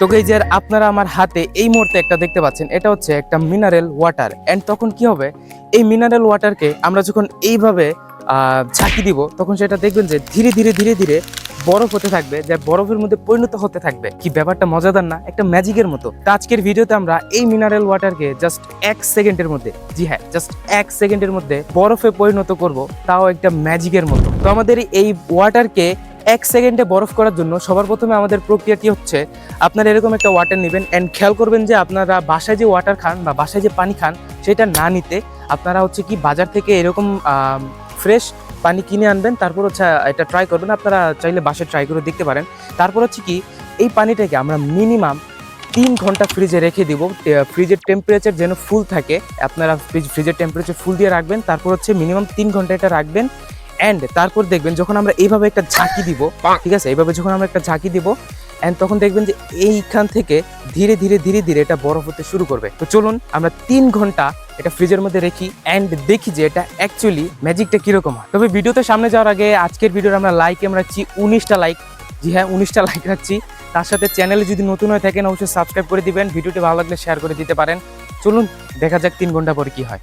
তো যে আপনারা আমার হাতে এই মুহূর্তে একটা দেখতে পাচ্ছেন, এটা হচ্ছে একটা মিনারেল ওয়াটার এন্ড তখন কি হবে? এই মিনারেল ওয়াটারকে আমরা যখন এইভাবে ঝাঁকি দিব, তখন সেটা দেখবেন যে ধীরে ধীরে ধীরে ধীরে বরফ হতে থাকবে, যা বরফের মধ্যে পরিণত হতে থাকবে। কি ব্যাপারটা মজাদার না? একটা ম্যাজিকের মতো। তো আজকের ভিডিওতে আমরা এই মিনারেল ওয়াটারকে জাস্ট এক সেকেন্ডের মধ্যে, জি হ্যাঁ জাস্ট এক সেকেন্ডের মধ্যে বরফে পরিণত করব, তাও একটা ম্যাজিকের মতো। তো আমাদের এই ওয়াটারকে এক সেকেন্ডে বরফ করার জন্য সবার প্রথমে আমাদের প্রক্রিয়াটি হচ্ছে? আপনারা এরকম একটা ওয়াটার নেবেন অ্যান্ড খেয়াল করবেন যে আপনারা বাসায় যে ওয়াটার খান বা বাসায় যে পানি খান, সেটা না নিতে আপনারা হচ্ছে কি বাজার থেকে এরকম ফ্রেশ পানি কিনে আনবেন, তারপর হচ্ছে এটা ট্রাই করবেন। আপনারা চাইলে বাসায় ট্রাই করে দেখতে পারেন। তারপর হচ্ছে কি, এই পানিটাকে আমরা মিনিমাম তিন ঘণ্টা ফ্রিজে রেখে দিব। ফ্রিজের টেম্পারেচার যেন ফুল থাকে। আপনারা ফ্রিজ ফ্রিজের টেম্পারেচার ফুল দিয়ে রাখবেন। তারপর হচ্ছে মিনিমাম তিন ঘণ্টা এটা রাখবেন। অ্যান্ড তারপর দেখবেন যখন আমরা এইভাবে একটা ঝাঁকি দিব ঠিক আছে? এইভাবে যখন আমরা একটা ঝাঁকি দিব অ্যান্ড তখন দেখবেন যে এইখান থেকে ধীরে ধীরে ধীরে ধীরে এটা বরফ হতে শুরু করবে। তো চলুন আমরা তিন ঘণ্টা এটা ফ্রিজের মধ্যে রেখি অ্যান্ড দেখি যে এটা অ্যাকচুয়ালি ম্যাজিকটা কীরকম হয়। তবে ভিডিওতে সামনে যাওয়ার আগে আজকের ভিডিওর আমরা লাইক আমরা রাখছি উনিশটা লাইক জি হ্যাঁ উনিশটা লাইক রাখছি। তার সাথে চ্যানেলে যদি নতুন হয়ে থাকেন অবশ্যই সাবস্ক্রাইব করে দিবেন। ভিডিওটি ভালো লাগলে শেয়ার করে দিতে পারেন। চলুন দেখা যাক তিন ঘণ্টা পরে কি হয়।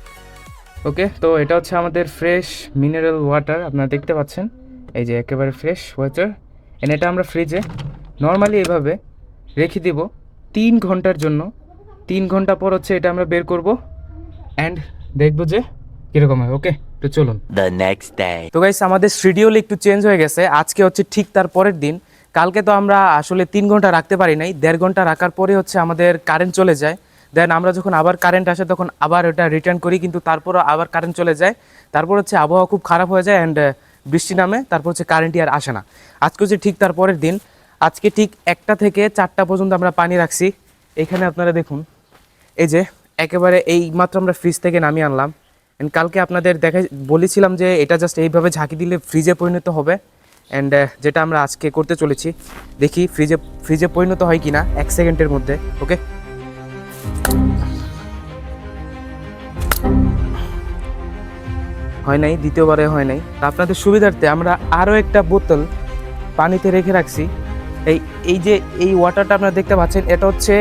ওকে তো এটা হচ্ছে আমাদের ফ্রেশ মিনারেল ওয়াটার আপনারা দেখতে পাচ্ছেন। এই যে একেবারে ফ্রেশ ওয়াটার এন্ড এটা আমরা ফ্রিজে নর্মালি এভাবে রেখে দিব তিন ঘণ্টার জন্য। তিন ঘণ্টা পর হচ্ছে এটা আমরা বের করব অ্যান্ড দেখব যে কীরকম হয় ওকে? তো চলুন। The next day. তো গাইস আমাদের শিডিউল একটু চেঞ্জ হয়ে গেছে। আজকে হচ্ছে ঠিক তার পরের দিন। কালকে তো আমরা আসলে তিন ঘণ্টা রাখতে পারি নাই। দেড় ঘণ্টা রাখার পরে হচ্ছে আমাদের কারেন্ট চলে যায়। দেন আমরা যখন আবার কারেন্ট আসে, তখন আবার ওটা রিটার্ন করি, কিন্তু তারপরও আবার কারেন্ট চলে যায়। তারপর হচ্ছে আবহাওয়া খুব খারাপ হয়ে যায় অ্যান্ড বৃষ্টি নামে, তারপর হচ্ছে কারেন্টই আর আসে না। আজকে হচ্ছে ঠিক তার পরের দিন। আজকে ঠিক একটা থেকে চারটা পর্যন্ত আমরা পানি রাখছি। এখানে আপনারা দেখুন, এই যে একেবারে এই মাত্র আমরা ফ্রিজ থেকে নামিয়ে আনলাম। অ্যান্ড কালকে আপনাদের দেখে, বলেছিলাম যে এটা জাস্ট এইভাবে ঝাঁকি দিলে ফ্রিজে পরিণত হবে। অ্যান্ড যেটা আমরা আজকে করতে চলেছি, দেখি ফ্রিজে ফ্রিজে পরিণত হয় কি না এক সেকেন্ডের মধ্যে ওকে হয় নাই, দ্বিতীয়বারে হয় নাই। আপনাদের সুবিধার্থে আমরা আরও একটা বোতল পানিতে রেখে রাখছি। এই এই যে, এই ওয়াটারটা আপনারা দেখতে পাচ্ছেন, এটা হচ্ছে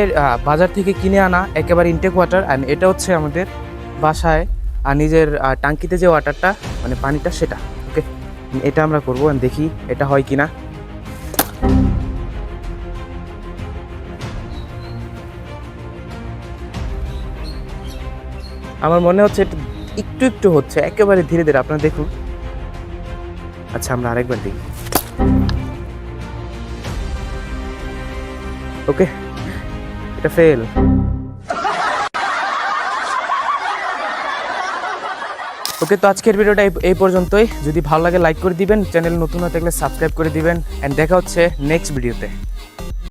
বাজার থেকে কিনে আনা একেবারে ইনটেক ওয়াটার অ্যান্ড এটা হচ্ছে আমাদের বাসায় আর নিজের টাঙ্কিতে যে ওয়াটারটা মানে পানিটা সেটা ওকে এটা আমরা করব দেখি এটা হয় কিনা। আমার মনে হচ্ছে এটা একটু একটু হচ্ছে, একেবারে ধীরে ধীরে। আপনারা দেখুন। আচ্ছা আমরা আরেকবার দেখি। ওকে, এটা ফেল ওকে, তো আজকের ভিডিওটা এই- পর্যন্তই। যদি ভালো লাগে লাইক করে দিবেন। চ্যানেল নতুন হয়ে থাকলে সাবস্ক্রাইব করে দিবেন। অ্যান্ড দেখা হচ্ছে নেক্সট ভিডিওতে